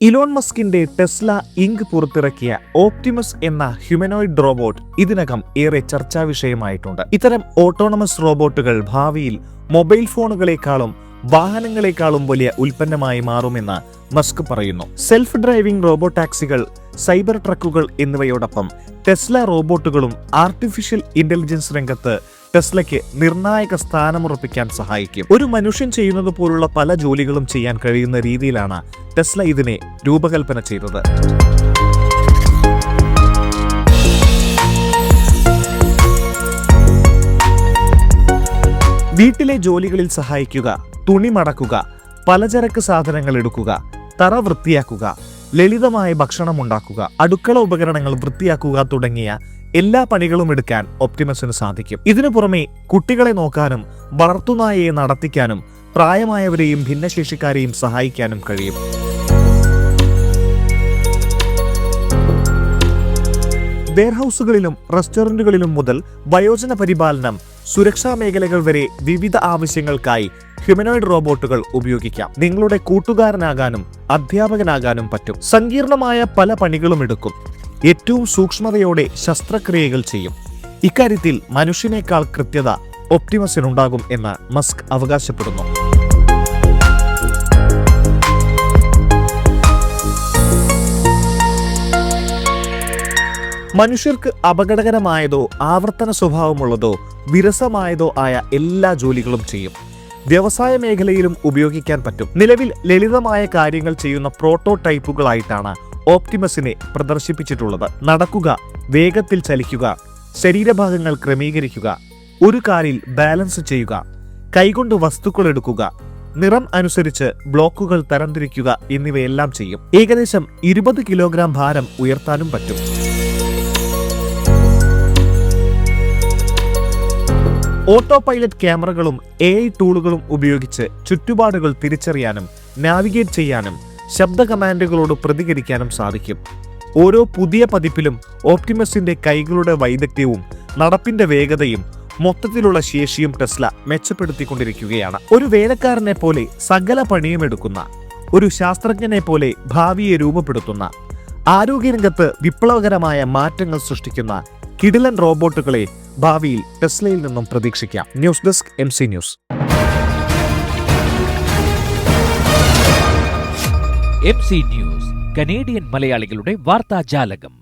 Elon മസ്കിന്റെ Tesla Inc പുറത്തിറക്കിയ Optimus എന്ന ഹ്യൂമനോയിഡ് റോബോട്ട് ഇതിനകം ഏറെ ചർച്ചാ വിഷയമായിട്ടുണ്ട്. ഇത്തരം ഓട്ടോണമസ് റോബോട്ടുകൾ ഭാവിയിൽ മൊബൈൽ ഫോണുകളെക്കാളും വാഹനങ്ങളെക്കാളും വലിയ ഉൽപ്പന്നമായി മാറുമെന്ന് മസ്ക് പറയുന്നു. സെൽഫ് ഡ്രൈവിംഗ് റോബോ ടാക്സികൾ സൈബർ ട്രക്കുകൾ എന്നിവയോടൊപ്പം ടെസ്ല റോബോട്ടുകളും ആർട്ടിഫിഷ്യൽ ഇന്റലിജൻസ് രംഗത്ത് ടെസ്ലയ്ക്ക് നിർണായക സ്ഥാനമുറപ്പിക്കാൻ സഹായിക്കും. ഒരു മനുഷ്യൻ ചെയ്യുന്നത് പോലുള്ള പല ജോലികളും ചെയ്യാൻ കഴിയുന്ന രീതിയിലാണ് ടെസ്ല ഇതിനെ രൂപകൽപ്പന ചെയ്തത്. വീട്ടിലെ ജോലികളിൽ സഹായിക്കുക തുണി മടക്കുക പലചരക്ക് സാധനങ്ങൾ എടുക്കുക തറ വൃത്തിയാക്കുക ലളിതമായ ഭക്ഷണം ഉണ്ടാക്കുക അടുക്കള ഉപകരണങ്ങൾ വൃത്തിയാക്കുക തുടങ്ങിയ എല്ലാ പണികളും എടുക്കാൻ ഒപ്റ്റിമസിന് സാധിക്കും. ഇതിനു പുറമെ കുട്ടികളെ നോക്കാനും വളർത്തുനായയെ നടത്തിക്കാനും പ്രായമായവരെയും ഭിന്നശേഷിക്കാരെയും സഹായിക്കാനും കഴിയും. വെയർഹൌസുകളിലും റെസ്റ്റോറന്റുകളിലും മുതൽ വയോജന പരിപാലനം സുരക്ഷാ മേഖലകൾ വരെ വിവിധ ആവശ്യങ്ങൾക്കായി ഹ്യൂമനോയിഡ് റോബോട്ടുകൾ ഉപയോഗിക്കാം. നിങ്ങളുടെ കൂട്ടുകാരനാകാനും അധ്യാപകനാകാനും പറ്റും. സങ്കീർണമായ പല പണികളും എടുക്കും. ഏറ്റവും സൂക്ഷ്മതയോടെ ശസ്ത്രക്രിയകൾ ചെയ്യും. ഇക്കാര്യത്തിൽ മനുഷ്യനേക്കാൾ കൃത്യത ഒപ്റ്റിമസിനുണ്ടാകും എന്ന് മസ്ക് അവകാശപ്പെടുന്നു. മനുഷ്യർക്ക് അപകടകരമായതോ ആവർത്തന സ്വഭാവമുള്ളതോ വിരസമായതോ ആയ എല്ലാ ജോലികളും ചെയ്യും. വ്യവസായ മേഖലയിലും ഉപയോഗിക്കാൻ പറ്റും. നിലവിൽ ലളിതമായ കാര്യങ്ങൾ ചെയ്യുന്ന പ്രോട്ടോടൈപ്പുകളായിട്ടാണ് ഓപ്റ്റിമസിനെ പ്രദർശിപ്പിച്ചിട്ടുള്ളത്. നടക്കുക വേഗത്തിൽ ചലിക്കുക ശരീരഭാഗങ്ങൾ ക്രമീകരിക്കുക ഒരു കാലിൽ ബാലൻസ് ചെയ്യുക കൈകൊണ്ട് വസ്തുക്കൾ എടുക്കുക നിറം അനുസരിച്ച് ബ്ലോക്കുകൾ തരംതിരിക്കുക എന്നിവയെല്ലാം ചെയ്യും. ഏകദേശം ഇരുപത് കിലോഗ്രാം ഭാരം ഉയർത്താനും പറ്റും. ഓട്ടോ പൈലറ്റ് ക്യാമറകളും എ ഐ ടൂളുകളും ഉപയോഗിച്ച് ചുറ്റുപാടുകൾ തിരിച്ചറിയാനും നാവിഗേറ്റ് ചെയ്യാനും ശബ്ദ കമാൻഡുകളോട് പ്രതികരിക്കാനും സാധിക്കും. ഓരോ പുതിയ പതിപ്പിലും ഓപ്റ്റിമസിന്റെ കൈകളുടെ വൈദഗ്ധ്യവും നടപ്പിന്റെ വേഗതയും മൊത്തത്തിലുള്ള ശേഷിയും ടെസ്ല മെച്ചപ്പെടുത്തിക്കൊണ്ടിരിക്കുകയാണ്. ഒരു വേലക്കാരനെ പോലെ സകല പണിയും എടുക്കുന്ന ഒരു ശാസ്ത്രജ്ഞനെ പോലെ ഭാവിയെ രൂപപ്പെടുത്തുന്ന ആരോഗ്യരംഗത്ത് വിപ്ലവകരമായ മാറ്റങ്ങൾ സൃഷ്ടിക്കുന്ന കിടിലൻ റോബോട്ടുകളെ ഭാവിയിൽ ടെസ്ലയിൽ നിന്നും പ്രതീക്ഷിക്കാം. News desk M news. M C news Canadian മലയാളികളുടെ വാർത്താജാലകം.